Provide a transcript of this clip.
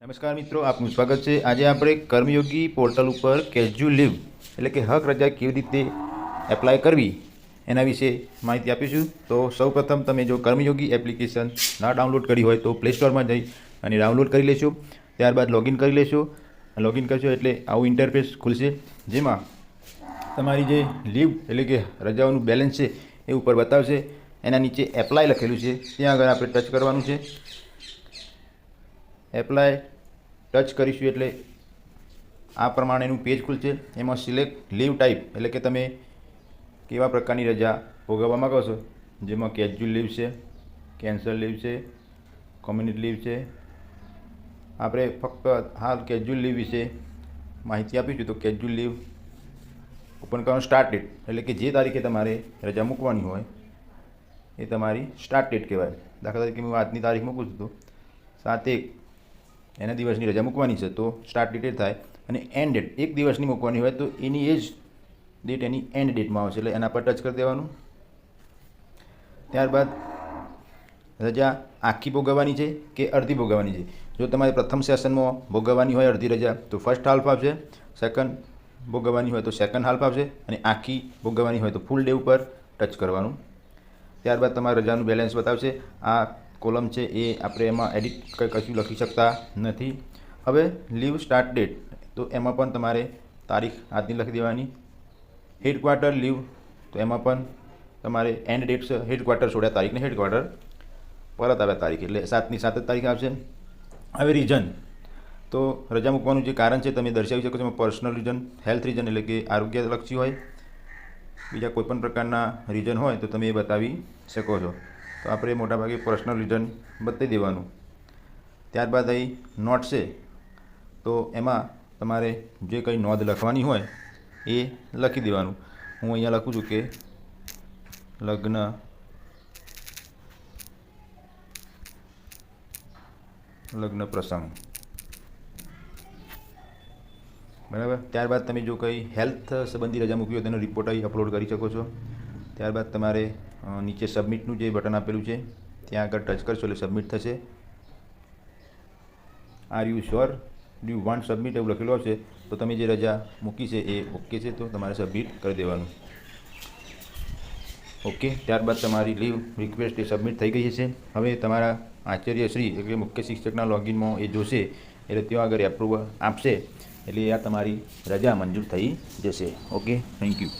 નમસ્કાર મિત્રો, આપનું સ્વાગત છે. આજે આપણે કર્મયોગી પોર્ટલ ઉપર કેજ્યુઅલ લીવ એટલે કે હક રજા કેવી રીતે એપ્લાય કરવી એના વિશે માહિતી આપીશું. તો સૌપ્રથમ તમે જો કર્મયોગી એપ્લિકેશન ના ડાઉનલોડ કરી હોય તો પ્લે સ્ટોરમાં જઈ અને ડાઉનલોડ કરી લેશો. ત્યારબાદ લોગિન કરી લેશો. લોગિન કરશો એટલે આવું ઇન્ટરફેસ ખુલશે, જેમાં તમારી જે લીવ એટલે કે રજાઓનું બેલેન્સ છે એ ઉપર બતાવશે. એના નીચે એપ્લાય લખેલું છે. ત્યાં આગળ આપણે ટચ કરવાનું છે. એપ્લાય ટચ કરીશું એટલે આ પ્રમાણેનું પેજ ખુલશે. એમાં સિલેક્ટ લીવ ટાઈપ એટલે કે તમે કેવા પ્રકારની રજા ભોગવવા માગો છો? જેમાં કેજ્યુઅલ લીવ છે કેન્સલ લીવ છે કોમ્યુનિટી લીવ છે. આપણે ફક્ત હાલ કેજ્યુઅલ લીવ વિશે માહિતી આપીશું, તો કેજ્યુઅલ લીવ ઓપન કરવાનું સ્ટાર્ટ ડેટ એટલે કે જે તારીખે તમારે રજા મૂકવાની હોય, એ તમારી સ્ટાર્ટ ડેટ કહેવાય. દાખલા તરીકે હું આજની તારીખ મૂકું છું તો સાત એક એના દિવસની રજા મૂકવાની છે તો સ્ટાર્ટ ડેટ થાય અને એન્ડ ડેટ એક દિવસની મૂકવાની હોય તો એની એ જ ડેટ એની એન્ડ ડેટમાં આવશે. એટલે એના પર ટચ કરી દેવાનું. ત્યારબાદ રજા આખી ભોગવવાની છે કે અડધી ભોગવવાની છે? જો તમારે પ્રથમ સેશનમાં ભોગવવાની હોય અડધી રજા, તો ફર્સ્ટ હાલ્ફ આપશે સેકન્ડ ભોગવવાની હોય તો સેકન્ડ હાલ્ફ આપશે અને આખી ભોગવવાની હોય તો ફૂલ ડે ઉપર ટચ કરવાનું. ત્યારબાદ તમારા રજાનું બેલેન્સ બતાવશે. આ કોલમ છે એ આપણે એમાં એડિટ કંઈ કશું લખી શકતા નથી. હવે લીવ સ્ટાર્ટ ડેટ તો એમાં પણ તમારે તારીખ આજની લખી દેવાની. હેડક્વાર્ટર લીવ તો એમાં પણ તમારે એન્ડ ડેટ છે હેડક્વાર્ટર છોડ્યા, તારીખને હેડક્વાર્ટર પરત આવ્યા તારીખ, એટલે સાતની સાત જ તારીખ આવશે. હવે રીઝન તો રજા મૂકવાનું જે કારણ છે તમે દર્શાવી શકો છો એમાં પર્સનલ રીઝન હેલ્થ રીઝન એટલે કે આરોગ્યલક્ષી હોય. બીજા કોઈપણ પ્રકારના રીઝન હોય તો તમે એ બતાવી શકો છો. તો આપણે મોટાભાગે પર્સનલ રિટર્ન બતાવી દેવાનું. ત્યારબાદ અહીં નોટ છે. તો એમાં તમારે જે કંઈ નોંધ લખવાની હોય એ લખી દેવાનું. હું અહીંયા લખું છું કે લગ્ન લગ્ન પ્રસંગ. બરાબર? ત્યારબાદ તમે જો કંઈ હેલ્થ સંબંધી રજા મૂકી હોય તેનો રિપોર્ટ અહીં અપલોડ કરી શકો છો. ત્યારબાદ તમારે નીચે સબમિટનું જે બટન આપેલું છે, ત્યાં આગળ ટચ કરશો એટલે સબમિટ થશે. Are you sure you want submit એવું લખેલું આવશે. તો તમે જે રજા મૂકી છે એ ઓકે છે, તો તમારે સબમિટ કરી દેવાનું. ઓકે ત્યારબાદ તમારી લીવ રિક્વેસ્ટ એ સબમિટ થઈ ગઈ છે હવે તમારા આચાર્યશ્રી એટલે મુખ્ય શિક્ષકના લોગિનમાં એ જોશે, એટલે ત્યાં આગળ એપ્રુવલ આપશે, એટલે આ તમારી રજા મંજૂર થઈ જશે. Okay thank you